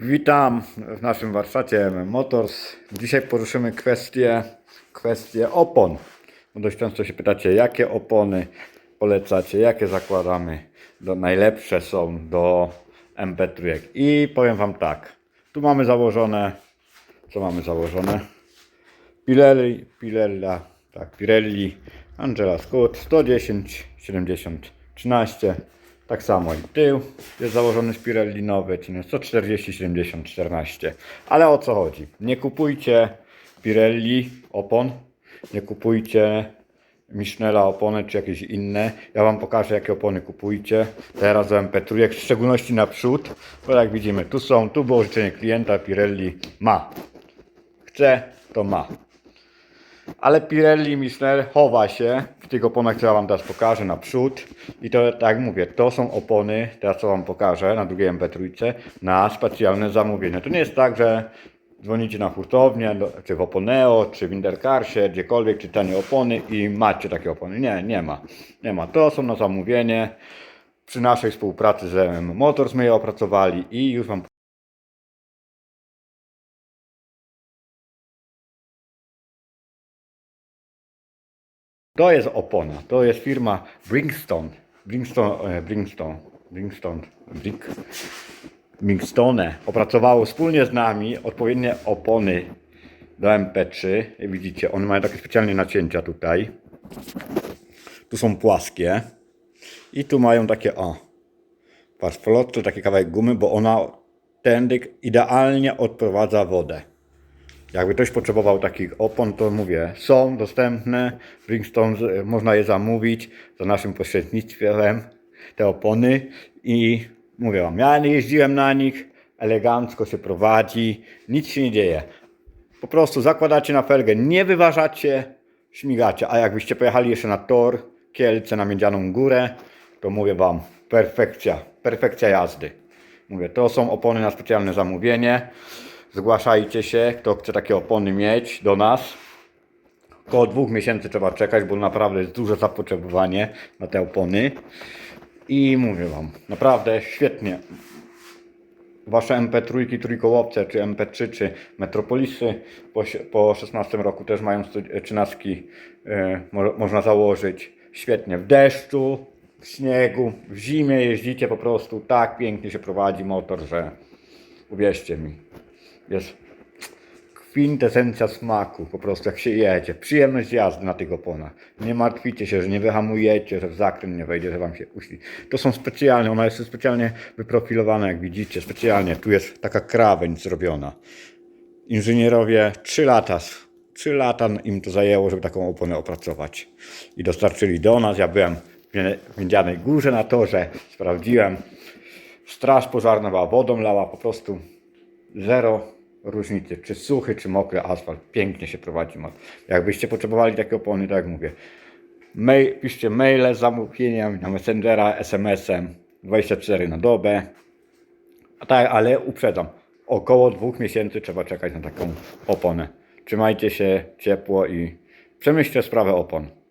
Witam w naszym warsztacie MM Motors. Dzisiaj poruszymy kwestię, kwestię opon. Bo dość często się pytacie, jakie opony polecacie, jakie zakładamy. Do, najlepsze są do MP3. I powiem Wam tak. Tu mamy założone, co mamy założone? Pirelli, Pirella, tak, Pirelli, Angela Scott 110, 70, 13. Tak samo i tył jest założony z Pirelli nowy, czyli 140, 70, 14. Ale o co chodzi? Nie kupujcie Pirelli opon, nie kupujcie Michelin'a opony czy jakieś inne. Ja Wam pokażę jakie opony kupujcie. Teraz do MP3, w szczególności na przód, bo jak widzimy tu są, tu było życzenie klienta, Pirelli ma. Chce, to ma. Ale Pirelli Michelin chowa się tych oponach, które ja Wam teraz pokażę na przód. I to, tak mówię, to są opony, teraz co Wam pokażę na drugiej MP3, na specjalne zamówienie. To nie jest tak, że dzwonicie na hurtownię, czy w Oponeo, czy w Intercarsie, gdziekolwiek, czy tanie opony i macie takie opony. Nie, nie ma. Nie ma. To są na zamówienie. Przy naszej współpracy z MM Motors my je opracowali i już Wam To jest opona. To jest firma Bringstone. Bringstone, e, Bringstone, Bringstone, Bring, Bringstone opracowało wspólnie z nami odpowiednie opony do MP3. Jak Widzicie, one mają takie specjalne nacięcia tutaj. Tu są płaskie. I tu mają takie, o, patrz, to taki kawałek gumy, bo ona tędy idealnie odprowadza wodę. Jakby ktoś potrzebował takich opon, to mówię, są dostępne. Bringstone, z- można je zamówić za naszym pośrednictwem, te opony. I mówię wam, ja jeździłem na nich, elegancko się prowadzi, nic się nie dzieje. Po prostu zakładacie na felgę, nie wyważacie, śmigacie. A jakbyście pojechali jeszcze na tor, Kielce, na Miedzianą Górę, to mówię wam, perfekcja, perfekcja jazdy. Mówię, to są opony na specjalne zamówienie. Zgłaszajcie się, kto chce takie opony mieć do nas. Około dwóch miesięcy trzeba czekać, bo naprawdę jest duże zapotrzebowanie na te opony. I mówię Wam, naprawdę świetnie. Wasze MP3, trójkołowce, czy MP3, czy Metropolisy po, po 16 roku też mają 13 e, mo, można założyć. Świetnie w deszczu, w śniegu, w zimie jeździcie po prostu tak pięknie się prowadzi motor, że uwierzcie mi, jest kwintesencja smaku, po prostu jak się jedzie. Przyjemność jazdy na tych oponach. Nie martwicie się, że nie wyhamujecie, że w zakręt nie wejdzie, że wam się uśli. To są specjalne, ona jest specjalnie wyprofilowana, jak widzicie, specjalnie. Tu jest taka krawędź zrobiona. Inżynierowie 3 lata, 3 lata im to zajęło, żeby taką oponę opracować. I dostarczyli do nas. Ja byłem w Miedzianej Górze na torze, sprawdziłem. Straż pożarna była wodą lała, po prostu zero różnicy, czy suchy, czy mokry asfalt. Pięknie się prowadzi. motor. Jakbyście potrzebowali takie opony, tak jak mówię, mail, piszcie maile z zamówieniem na Messengera, SMS-em 24 na dobę. A tak, ale uprzedzam, około dwóch miesięcy trzeba czekać na taką oponę. Trzymajcie się ciepło i przemyślcie sprawę opon.